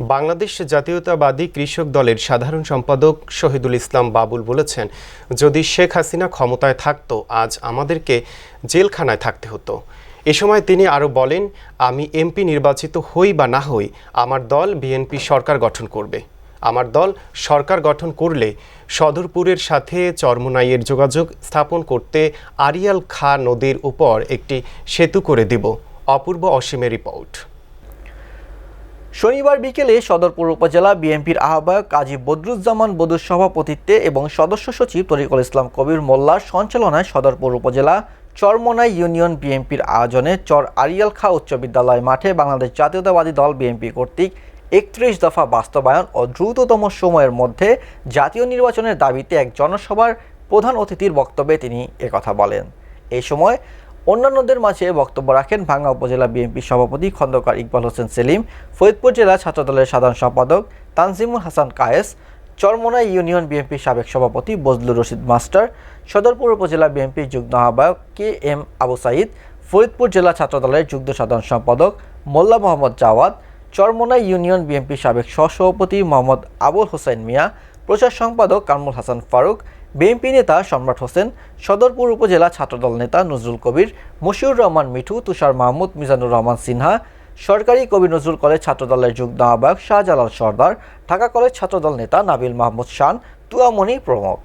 বাংলাদেশ জাতীয়তাবাদী কৃষক দলের সাধারণ সম্পাদক শহীদুল ইসলাম বাবুল বলেছেন, যদি শেখ হাসিনা ক্ষমতায় থাকতো, আজ আমাদেরকে জেলখানায় থাকতে হতো। এ সময় তিনি আরও বলেন, আমি এমপি নির্বাচিত হই বা না হই, আমার দল বিএনপি সরকার গঠন করবে। আমার দল সরকার গঠন করলে সদরপুরের সাথে চরমোনাইয়ের যোগাযোগ স্থাপন করতে আরিয়াল খা নদীর উপর একটি সেতু করে দিব। অপূর্ব অসীমের রিপোর্ট। শনিবার বিকেলে সদরপুর উপজেলা বিএনপির আহ্বায়ক কাজী বদরুজ্জামান বদুর সভাপতিত্বে এবং সদস্য সচিব তরিকুল ইসলাম কবির মোল্লার সঞ্চালনায় সদরপুর উপজেলা চরমোনাই ইউনিয়ন বিএনপির আয়োজনে চর আরিয়াল খা উচ্চ বিদ্যালয় মাঠে বাংলাদেশ জাতীয়তাবাদী দল বিএনপি কর্তৃক একত্রিশ দফা বাস্তবায়ন ও দ্রুততম সময়ের মধ্যে জাতীয় নির্বাচনের দাবিতে এক জনসভার প্রধান অতিথির বক্তব্যে তিনি একথা বলেন। এই সময় অন্যান্যদের মাঝে বক্তব্য রাখেন ভাঙ্গা উপজেলা বিএনপি সভাপতি খন্দকার ইকবাল হোসেন সেলিম, ফরিদপুর জেলা ছাত্রদলের সাধারণ সম্পাদক তানজিমুল হাসান কায়েস চরমোনা ইউনিয়ন বিএনপির সাবেক সভাপতি বজলুর রশিদ মাস্টার, সদরপুর উপজেলা বিএনপির যুগ্ম আহ্বায়ক কে এম আবু সাইদ, ফরিদপুর জেলা ছাত্রদলের যুগ্ম সাধারণ সম্পাদক মোল্লা মোহাম্মদ জাওয়াদ, চরমোনাই ইউনিয়ন বিএনপির সাবেক সহসভাপতি মোহাম্মদ আবুল হোসেন মিয়া, প্রচার সম্পাদক কামরুল হাসান ফারুক বিএনপি নেতা সম্রাট হোসেন, সদরপুর উপজেলা ছাত্রদল নেতা নজরুল কবির, মশিউর রহমান মিঠু, তুষার মাহমুদ, মিজানুর রহমান সিনহা, সরকারি কবি নজরুল কলেজ ছাত্রদলের যুগ্ম আহ্বায়ক শাহজালাল সর্দার, ঢাকা কলেজ ছাত্রদল নেতা নাবিল মাহমুদ শান তুয়ামণি প্রমুখ।